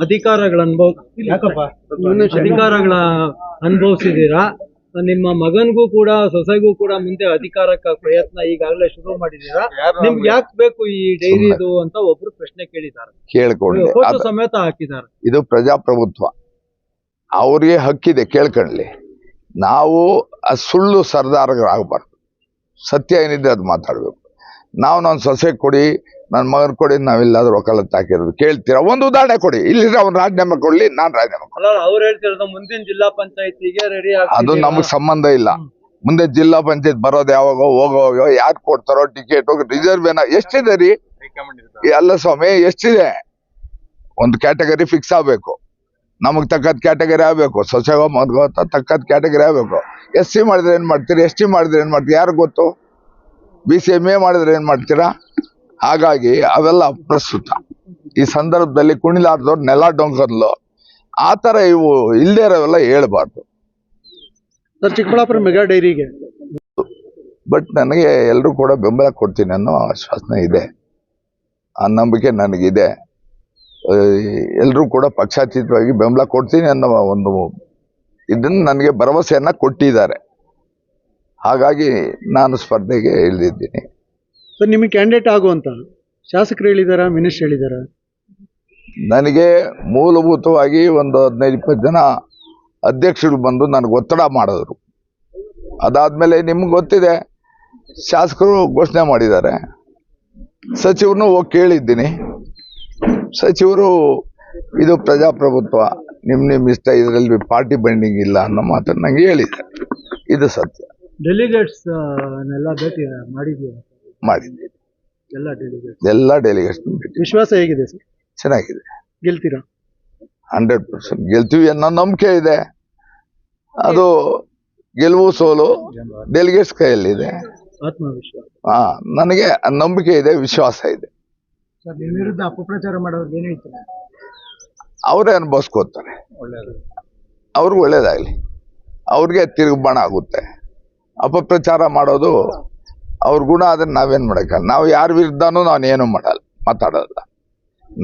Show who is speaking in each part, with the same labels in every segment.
Speaker 1: ಅಧಿಕಾರಗಳ ಅನುಭವ ಯಾಕಪ್ಪ ಅಧಿಕಾರಗಳ ಅನುಭವಿಸಿದೀರಾ ನಿಮ್ಮ ಮಗನ್ಗೂ ಕೂಡ ಸೊಸೆಗೂ ಕೂಡ ಮುಂದೆ ಅಧಿಕಾರಕ್ಕೆ ಪ್ರಯತ್ನ ಈಗಾಗಲೇ ಶುರು ಮಾಡಿದೀರಾ ನಿಮ್ಗೆ ಯಾಕೆ ಬೇಕು ಈ ಡೈರಿದು ಅಂತ ಒಬ್ರು ಪ್ರಶ್ನೆ ಕೇಳಿದ್ದಾರೆ.
Speaker 2: ಕೇಳ್ಕೊಂಡು.
Speaker 1: ಫೋಟೋ ಸಮೇತ ಹಾಕಿದ್ದಾರೆ.
Speaker 2: ಇದು ಪ್ರಜಾಪ್ರಭುತ್ವ. ಅವ್ರಿಗೆ ಹಕ್ಕಿದೆ ಕೇಳ್ಕೊಳ್ಳಿ. ನಾವು ಸುಳ್ಳು ಸರ್ದಾರರಾಗಬಾರ್ದು ಸತ್ಯ ಏನಿದೆ ಅದು ಮಾತಾಡ್ಬೇಕು. ನಾವು ನನ್ನ ಸೊಸೆ ಕೊಡಿ ನನ್ನ ಮಗನ ಕೊಡಿ ನಾವೆಲ್ಲಾದ್ರೂ ಒಕ್ಕಲತ್ತ ಹಾಕಿರೋದು. ಕೇಳ್ತೀರಾ? ಒಂದು ಉದಾಹರಣೆ ಕೊಡಿ. ಇಲ್ಲಿ ಅವ್ನ ರಾಜೀನಾಮೆ ಕೊಡ್ಲಿ ನಾನು ರಾಜೀನಾಮೆ ಕೊಡ್ಲಿ.
Speaker 1: ಅಲ್ಲ ಅವ್ರು ಹೇಳ್ತಿರೋದು ಮುಂದಿನ ಜಿಲ್ಲಾ ಪಂಚಾಯತಿಗೆ ರೆಡಿ
Speaker 2: ಅದು ನಮಗೆ ಸಂಬಂಧ ಇಲ್ಲ. ಮುಂದೆ ಜಿಲ್ಲಾ ಪಂಚಾಯತ್ ಬರೋದು ಯಾವಾಗ ಹೋಗೋ ಯಾರು ಕೊಡ್ತಾರೋ ಟಿಕೆಟ್ ರಿಸರ್ವ್ ಏನ ಎಷ್ಟಿದೆ ರೀ? ಎಲ್ಲ ಅಲ್ಲ ಸ್ವಾಮಿ ಎಷ್ಟಿದೆ? ಒಂದು ಕ್ಯಾಟಗರಿ ಫಿಕ್ಸ್ ಆಗ್ಬೇಕು. ನಮಗ್ ತಕ್ಕದ್ ಕ್ಯಾಟಗರಿ ಆಗ್ಬೇಕು. ಸೊಸೆಗೋ ಮಗೋ ತಕ್ಕದ್ ಕ್ಯಾಟಗರಿ ಆಗ್ಬೇಕು. ಎಸ್ ಸಿ ಮಾಡಿದ್ರೆ ಏನ್ ಮಾಡ್ತೀರಿ? ಎಸ್ ಟಿ ಮಾಡಿದ್ರೆ ಏನ್ ಮಾಡ್ತೀರಿ? ಯಾರು ಗೊತ್ತು? ಬಿ ಸಿ ಎಂ ಎ ಮಾಡಿದ್ರೆ ಏನು ಮಾಡ್ತೀರಾ? ಹಾಗಾಗಿ ಅವೆಲ್ಲ ಪ್ರಸ್ತುತ ಈ ಸಂದರ್ಭದಲ್ಲಿ ಕುಣಿಲಾರ್ದವ್ರು ನೆಲ ಡೊಂಕರ್ಲು ಆ ಥರ ಇವು ಇಲ್ಲದೇ ಇರೋವೆಲ್ಲ ಹೇಳ್ಬಾರ್ದು.
Speaker 3: ಸರ್ ಚಿಕ್ಕಬಳ್ಳಾಪುರ ಮೆಗಾ ಡೈರಿಗೆ.
Speaker 2: ಬಟ್ ನನಗೆ ಎಲ್ಲರೂ ಕೂಡ ಬೆಂಬಲ ಕೊಡ್ತೀನಿ ಅನ್ನೋ ಆಶ್ವಾಸನೆ ಇದೆ. ಆ ನಂಬಿಕೆ ನನಗಿದೆ. ಎಲ್ಲರೂ ಕೂಡ ಪಕ್ಷಾತೀತವಾಗಿ ಬೆಂಬಲ ಕೊಡ್ತೀನಿ ಅನ್ನೋ ಒಂದು ಇದನ್ನು ನನಗೆ ಭರವಸೆಯನ್ನು ಕೊಟ್ಟಿದ್ದಾರೆ. ಹಾಗಾಗಿ ನಾನು ಸ್ಪರ್ಧೆಗೆ ಇಳಿದಿದ್ದೀನಿ.
Speaker 3: ಸರ್ ನಿಮಗೆ ಕ್ಯಾಂಡಿಡೇಟ್ ಆಗುವಂತ ಶಾಸಕರು ಹೇಳಿದಾರ ಮಿನಿಸ್ಟರ್ ಹೇಳಿದಾರ?
Speaker 2: ನನಗೆ ಮೂಲಭೂತವಾಗಿ ಒಂದು ಹದಿನೈದು ಇಪ್ಪತ್ತು ಜನ ಅಧ್ಯಕ್ಷರು ಬಂದು ನನಗೆ ಒತ್ತಡ ಮಾಡಿದ್ರು. ಅದಾದಮೇಲೆ ನಿಮ್ಗೆ ಗೊತ್ತಿದೆ ಶಾಸಕರು ಘೋಷಣೆ ಮಾಡಿದ್ದಾರೆ. ಸಚಿವರನ್ನು ಹೋಗಿ ಕೇಳಿದ್ದೀನಿ. ಸಚಿವರು ಇದು ಪ್ರಜಾಪ್ರಭುತ್ವ ನಿಮ್ಮ ನಿಮ್ಮ ಇಷ್ಟ ಇದರಲ್ಲಿ ಪಾರ್ಟಿ ಬೈಂಡಿಂಗ್ ಇಲ್ಲ ಅನ್ನೋ ಮಾತನ್ನು ನನಗೆ ಹೇಳಿದ್ದಾರೆ. ಇದು ಸತ್ಯ.
Speaker 1: ಡೆಲಿಗೇಟ್ಸ್ ಎಲ್ಲ ಭೇಟಿ ಮಾಡಿದೀವಿ.
Speaker 2: ಮಾಡಿದ್ದೀನಿ
Speaker 1: ಎಲ್ಲ ಡೆಲಿಗೇಟ್ಸ್
Speaker 2: ಎಲ್ಲ ಡೆಲಿಗೇಟ್ಸ್
Speaker 3: ವಿಶ್ವಾಸ ಹೇಗಿದೆ ಸರ್?
Speaker 2: ಚೆನ್ನಾಗಿದೆ.
Speaker 3: ಗೆಲ್ತೀರಾ?
Speaker 2: ಹಂಡ್ರೆಡ್ ಪರ್ಸೆಂಟ್ ಗೆಲ್ತೀವಿ ಅನ್ನೋ ನಂಬಿಕೆ ಇದೆ. ಅದು ಗೆಲುವು ಸೋಲು ಡೆಲಿಗೇಟ್ಸ್ ಕೈಯಲ್ಲಿದೆ.
Speaker 1: ಆತ್ಮವಿಶ್ವಾಸ.
Speaker 2: ಹಾ ನನಗೆ ನಂಬಿಕೆ ಇದೆ ವಿಶ್ವಾಸ ಇದೆ.
Speaker 1: ಸರ್ ನಿಮ್ಮ ವಿರುದ್ಧ ಅಪಪ್ರಚಾರ ಮಾಡೋದು ಏನು ಹೇಳ್ತಾರೆ?
Speaker 2: ಅವರೇ ಅನುಭವಿಸ್ಕೋತಾರೆ. ಅವ್ರಿಗೆ ಒಳ್ಳೇದಾಗ್ಲಿ. ಅವ್ರಿಗೆ ತಿರುಗುಬಾಣ ಆಗುತ್ತೆ. ಅಪಪ್ರಚಾರ ಮಾಡೋದು ಅವ್ರ ಗುಣ, ಅದನ್ನ ನಾವೇನು ಮಾಡೋಕ್ಕಲ್ಲ ನಾವು ಯಾರ ವಿರುದ್ಧನೂ ನಾನು ಏನು ಮಾಡಲ್ಲ ಮಾತಾಡಲ್ಲ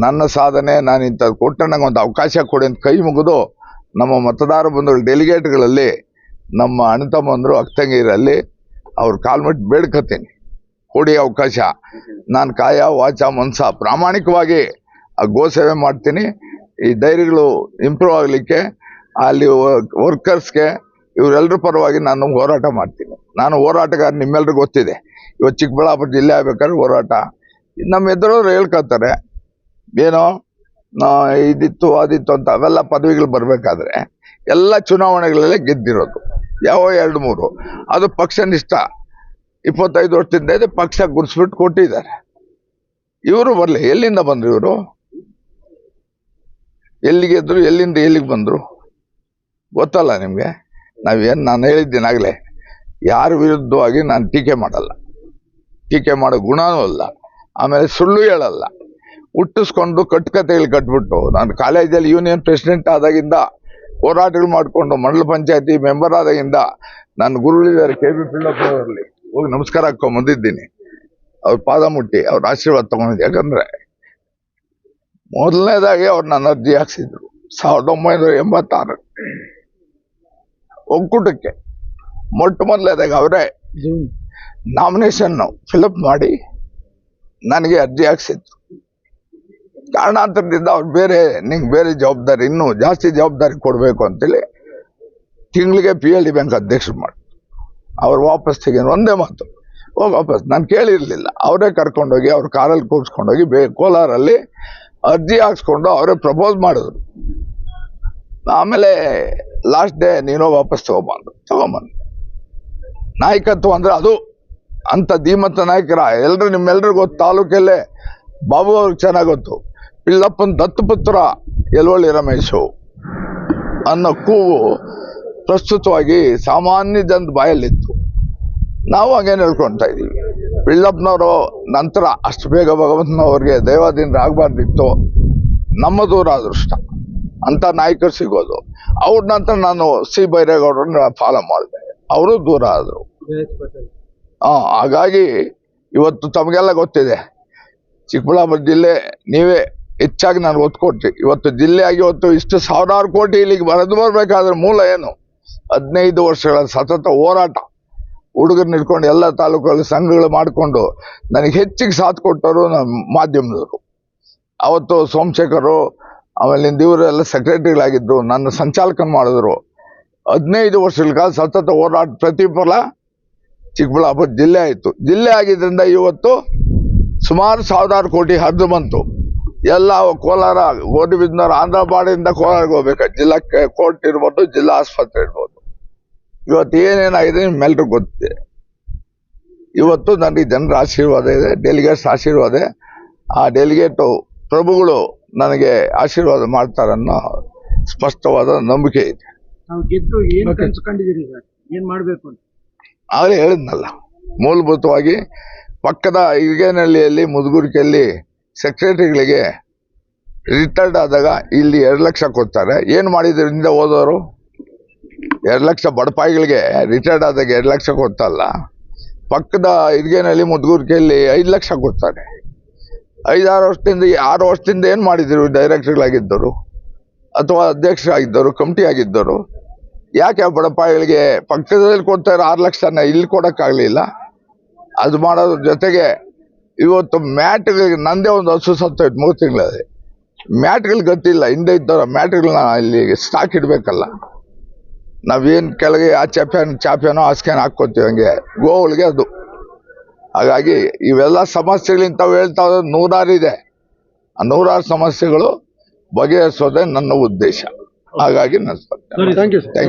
Speaker 2: ನನ್ನ ಸಾಧನೆ, ನಾನು ಇಂಥದ್ದು ಕೊಟ್ಟರೆ ನಂಗೆ ಒಂದು ಅವಕಾಶ ಕೊಡಿ ಅಂತ ಕೈ ಮುಗಿದು ನಮ್ಮ ಮತದಾರ ಬಂಧುಗಳು, ಡೆಲಿಗೇಟ್ಗಳಲ್ಲಿ ನಮ್ಮ ಅಣ್ಣ ತಮ್ಮಂದರು ಅಕ್ತಂಗಿರಲ್ಲಿ ಅವ್ರ ಕಾಲ್ಮಟ್ಟು ಬೇಡ್ಕತೀನಿ ಕೊಡಿ ಅವಕಾಶ. ನಾನು ಕಾಯ, ವಾಚ, ಮನಸ ಪ್ರಾಮಾಣಿಕವಾಗಿ ಆ ಗೋ ಸೇವೆ ಮಾಡ್ತೀನಿ. ಈ ಡೈರಿಗಳು ಇಂಪ್ರೂವ್ ಆಗಲಿಕ್ಕೆ, ಅಲ್ಲಿ ವರ್ಕರ್ಸ್ಗೆ ಇವರೆಲ್ಲರ ಪರವಾಗಿ ನಾನು ಹೋರಾಟ ಮಾಡ್ತೀನಿ. ನಾನು ಹೋರಾಟಗಾರ ನಿಮ್ಮೆಲ್ಲರಿಗೂ ಗೊತ್ತಿದೆ. ಇವತ್ತು ಚಿಕ್ಕಬಳ್ಳಾಪುರ ಜಿಲ್ಲೆ ಆಗ್ಬೇಕಾದ್ರೆ ಹೋರಾಟ. ನಮ್ಮ ಎದುರವ್ರು ಹೇಳ್ಕೊತಾರೆ ಏನೋ ಇದಿತ್ತು, ಅದಿತ್ತು ಅಂತ ಅವೆಲ್ಲ ಪದವಿಗಳು ಬರಬೇಕಾದ್ರೆ ಎಲ್ಲ ಚುನಾವಣೆಗಳಲ್ಲೇ ಗೆದ್ದಿರೋದು. ಯಾವ ಎರಡು ಮೂರು. ಅದು ಪಕ್ಷ ನಿಷ್ಠ ಇಪ್ಪತ್ತೈದು ವರ್ಷದಿಂದ ಇದೆ, ಪಕ್ಷ ಗುರ್ಸ್ಬಿಟ್ಟು ಕೊಟ್ಟಿದ್ದಾರೆ. ಇವರು ಬರಲಿ, ಎಲ್ಲಿಂದ ಬಂದ್ರು ಇವರು? ಎಲ್ಲಿಗೆ ಎಲ್ಲಿಂದ ಎಲ್ಲಿಗೆ ಬಂದರು? ಗೊತ್ತಲ್ಲ ನಿಮ್ಗೆ? ನಾವೇನು ನಾನು ಹೇಳಿದ್ದೇನಾಗಲೇ ಯಾರ ವಿರುದ್ಧವಾಗಿ ನಾನು ಟೀಕೆ ಮಾಡಲ್ಲ. ಟೀಕೆ ಮಾಡೋ ಗುಣನೂ ಅಲ್ಲ, ಆಮೇಲೆ ಸುಳ್ಳು ಹೇಳಲ್ಲ. ಹುಟ್ಟಿಸ್ಕೊಂಡು ಕಟ್ಟುಕತೆಗಳು ಕಟ್ಬಿಟ್ಟು, ನಾನು ಕಾಲೇಜಲ್ಲಿ ಯೂನಿಯನ್ ಪ್ರೆಸಿಡೆಂಟ್ ಆದಾಗಿಂದ ಹೋರಾಟಗಳು ಮಾಡಿಕೊಂಡು, ಮಂಡಲ ಪಂಚಾಯತಿ ಮೆಂಬರ್ ಆದಾಗಿಂದ ನನ್ನ ಗುರುಳಿದ್ದಾರೆ, ಕೆ ಬಿ ಪಿಳ್ಳಪ್ಪರಲ್ಲಿ ಹೋಗಿ ನಮಸ್ಕಾರ ಹಾಕೊಂಡ್ ಬಂದಿದ್ದೀನಿ. ಅವ್ರ ಪಾದ ಮುಟ್ಟಿ, ಅವ್ರ ಆಶೀರ್ವಾದ ತಗೊಂಡಿದ್ದೆ. ಯಾಕಂದರೆ ಮೊದಲನೇದಾಗಿ ಅವ್ರು ನನ್ನ ಅರ್ಜಿ ಹಾಕ್ಸಿದ್ರು. ಸಾವಿರದ ಒಂಬೈನೂರ ಎಂಬತ್ತಾರು ಒಕ್ಕೂಟಕ್ಕೆ ಮೊಟ್ಟ ಮೊದಲದಾಗ ಅವರೇ
Speaker 1: ನಾಮಿನೇಷನ್ನು
Speaker 2: ನಾಮಿನೇಷನ್ ಫಿಲಪ್ ಮಾಡಿ ನನಗೆ ಅರ್ಜಿ ಹಾಕ್ಸಿದ್ರು. ಕಾರಣಾಂತರದಿಂದ ಅವ್ರು ಬೇರೆ ನಿಂಗೆ ಬೇರೆ ಜವಾಬ್ದಾರಿ ಇನ್ನೂ ಜಾಸ್ತಿ ಜವಾಬ್ದಾರಿ ಕೊಡಬೇಕು ಅಂತೇಳಿ ತಿಂಗಳಿಗೆ ಪಿ ಎಲ್ ಡಿ ಬ್ಯಾಂಕ್ ಅಧ್ಯಕ್ಷರು ಮಾಡಿ ಅವ್ರು ವಾಪಸ್ ತೆಗೆದು ಒಂದೇ ಮಾತು ಹೋಗಿ ವಾಪಸ್ ನಾನು ಕೇಳಿರಲಿಲ್ಲ. ಅವರೇ ಕರ್ಕೊಂಡೋಗಿ ಅವ್ರ ಕಾರಲ್ಲಿ ಕೂರಿಸ್ಕೊಂಡೋಗಿ ಬೇ ಕೋಲಾರಲ್ಲಿ ಅರ್ಜಿ ಹಾಕ್ಸ್ಕೊಂಡು ಅವರೇ ಪ್ರಪೋಸ್ ಮಾಡಿದ್ರು. ಆಮೇಲೆ ಲಾಸ್ಟ್ ಡೇ ನೀನೋ ವಾಪಸ್ ತಗೊಂಬಂದು ತಗೊಂಬಂದು ನಾಯಕತ್ವ ಅಂದ್ರೆ ಅದು. ಅಂತ ಧೀಮಂತ ನಾಯಕರ ಎಲ್ರು ನಿಮ್ಮೆಲ್ರಿಗೂ ಗೊತ್ತು ತಾಲೂಕಲ್ಲೇ ಬಾಬು ಅವ್ರಿಗೆ ಚೆನ್ನಾಗಿ ಗೊತ್ತು. ಪಿಳ್ಳಪ್ಪನ ದತ್ತುಪುತ್ರ ಯಲವಳ್ಳಿ ರಮೇಶು ಅನ್ನೋ ಕೂವು ಪ್ರಸ್ತುತವಾಗಿ ಸಾಮಾನ್ಯ ಜನದ ಬಾಯಲ್ಲಿತ್ತು. ನಾವು ಹಾಗೇನು ಹೇಳ್ಕೊಳ್ತಾ ಇದ್ದೀವಿ. ಪಿಳ್ಳಪ್ಪನವರು ನಂತರ ಅಷ್ಟು ಬೇಗ ಭಗವಂತನವ್ರಿಗೆ ದೈವಾಧೀನರ ಆಗಬಾರ್ದಿತ್ತು ನಮ್ಮ ದೂರ ಅದೃಷ್ಟ ಅಂತ ನಾಯಕರು ಸಿಗೋದು. ಅವ್ರ ನಂತರ ನಾನು ಸಿ. ಬೈರೇಗೌಡರನ್ನ ಫಾಲೋ ಮಾಡಿದೆ. ಅವರು ದೂರ ಆದರು. ಹಾಂ, ಹಾಗಾಗಿ ಇವತ್ತು ತಮಗೆಲ್ಲ ಗೊತ್ತಿದೆ. ಚಿಕ್ಕಬಳ್ಳಾಪುರ ಜಿಲ್ಲೆ ನೀವೇ ಹೆಚ್ಚಾಗಿ ನಾನು ಒತ್ತು ಕೊಡ್ತೀನಿ ಇವತ್ತು ಆಗಿ ಇವತ್ತು ಇಷ್ಟು ಸಾವಿರಾರು ಕೋಟಿ ಇಲ್ಲಿಗೆ ಬರೆದು ಬರಬೇಕಾದ್ರೆ ಮೂಲ ಏನು? ಹದಿನೈದು ವರ್ಷಗಳ ಸತತ ಹೋರಾಟ. ಹುಡುಗರನ್ನ ಇಟ್ಕೊಂಡು ಎಲ್ಲ ತಾಲೂಕುಗಳಲ್ಲಿ ಸಂಘಗಳು ಮಾಡಿಕೊಂಡು ನನಗೆ ಹೆಚ್ಚಿಗೆ ಸಾಥ್ ಕೊಟ್ಟವರು ನಮ್ಮ ಮಾಧ್ಯಮದವರು. ಅವತ್ತು ಸೋಮಶೇಖರು ಆಮೇಲೆ ಇವರೆಲ್ಲ ಸೆಕ್ರೆಟರಿಗಳಾಗಿದ್ದರು ನನ್ನ ಸಂಚಾಲಕನ ಮಾಡಿದ್ರು. ಹದಿನೈದು ವರ್ಷಗಳ ಕಾಲ ಸತತ ಹೋರಾಟ, ಪ್ರತಿಫಲ ಚಿಕ್ಕಬಳ್ಳಾಪುರ ಜಿಲ್ಲೆ ಆಯಿತು. ಜಿಲ್ಲೆ ಆಗಿದ್ದರಿಂದ ಇವತ್ತು ಸುಮಾರು ಸಾವಿರಾರು ಕೋಟಿ ಹರಿದು ಬಂತು. ಎಲ್ಲ ಕೋಲಾರ ಗೋಡಿಬಿದ್ನವ್ರು ಆಂಧ್ರ ಬಾಡಿಯಿಂದ ಕೋಲಾರಕ್ಕೆ ಹೋಗ್ಬೇಕು. ಜಿಲ್ಲಾ ಕೋರ್ಟ್ ಇರ್ಬೋದು, ಜಿಲ್ಲಾ ಆಸ್ಪತ್ರೆ ಇರ್ಬೋದು. ಇವತ್ತು ಏನೇನಾಗಿದೆ ನಿಮ್ಮೆಲ್ರಿಗೂ ಗೊತ್ತಿದೆ. ಇವತ್ತು ನನಗೆ ಜನರ ಆಶೀರ್ವಾದ ಇದೆ ಡೆಲಿಗೇಟ್ಸ್ ಆಶೀರ್ವಾದ. ಆ ಡೆಲಿಗೇಟು ಪ್ರಭುಗಳು ನನಗೆ ಆಶೀರ್ವಾದ ಮಾಡ್ತಾರನ್ನೋ ಸ್ಪಷ್ಟವಾದ ನಂಬಿಕೆ ಇದೆ.
Speaker 3: ನಾವು ಗೆದ್ದು ಏನ್ ಕನ್ಸು ಕಂಡಿದ್ದೀರಿ ಸರ್? ಏನ್ ಮಾಡ್ಬೇಕು ಅಂತ?
Speaker 2: ಆಗಲೇ ಹೇಳಿದ್ನಲ್ಲ ಮೂಲಭೂತವಾಗಿ ಪಕ್ಕದ ಇಗೇನಹಳ್ಳಿಯಲ್ಲಿ ಮುದುಗುರಿಕೆಯಲ್ಲಿ ಸೆಕ್ರೆಟರಿಗಳಿಗೆ ರಿಟೈರ್ಡ್ ಆದಾಗ ಇಲ್ಲಿ ಎರಡು ಲಕ್ಷ ಕೊಡ್ತಾರೆ. ಏನು ಮಾಡಿದ್ರಿಂದ ಓದೋರು ಎರಡು ಲಕ್ಷ ಬಡಪಾಯಿಗಳಿಗೆ ರಿಟೈರ್ಡ್ ಆದಾಗ ಎರಡು ಲಕ್ಷ ಕೊಡ್ತಲ್ಲ ಪಕ್ಕದ ಇರ್ಗೇನಹಳ್ಳಿ ಮುದುಗುರಿಕೆಯಲ್ಲಿ ಐದು ಲಕ್ಷ ಕೊಡ್ತಾರೆ. ಐದಾರು ವರ್ಷದಿಂದ ಆರು ವರ್ಷದಿಂದ ಏನು ಮಾಡಿದ್ರು ಡೈರೆಕ್ಟರ್ಗಳಾಗಿದ್ದರು ಅಥವಾ ಅಧ್ಯಕ್ಷರಾಗಿದ್ದರು ಕಮಿಟಿ ಆಗಿದ್ದರು ಯಾಕೆ ಬಡಪಾಯಿಗಳಿಗೆ ಪಕ್ಕದಲ್ಲಿ ಇರೋ ಆರು ಲಕ್ಷನ ಇಲ್ಲಿ ಕೊಡೋಕ್ಕಾಗಲಿಲ್ಲ? ಅದು ಮಾಡೋದ್ರ ಜೊತೆಗೆ ಇವತ್ತು ಮ್ಯಾಟ್ಗಳಿಗೆ ನಂದೇ ಒಂದು ಹಸು ಸತ್ತೋಯ್ತು ಮೂರು ತಿಂಗಳಲ್ಲಿ. ಮ್ಯಾಟ್ಗಳು ಗೊತ್ತಿಲ್ಲ, ಹಿಂದೆ ಇದ್ದವರ ಮ್ಯಾಟ್ಗಳನ್ನ ಇಲ್ಲಿ ಸ್ಟಾಕ್ ಇಡಬೇಕಲ್ಲ. ನಾವೇನು ಕೆಳಗೆ ಆ ಚಾಪ್ಯಾನ್ ಚಾಪ್ಯಾನೋ ಹಾಸ್ಕ್ಯಾನ್ ಹಾಕ್ಕೊತೀವಿ ಹಂಗೆ. ಗೋವುಗಳಿಗೆ ಅದು. ಹಾಗಾಗಿ ಇವೆಲ್ಲ ಸಮಸ್ಯೆಗಳು ತಾವು ಹೇಳ್ತಾ ಹೋದ್ರೆ ನೂರಾರು ಇದೆ ಆ ನೂರಾರು ಸಮಸ್ಯೆಗಳು ಬಗೆಹರಿಸೋದೇ ನನ್ನ ಉದ್ದೇಶ. ಹಾಗಾಗಿ
Speaker 3: ನನ್ನ ಸರ್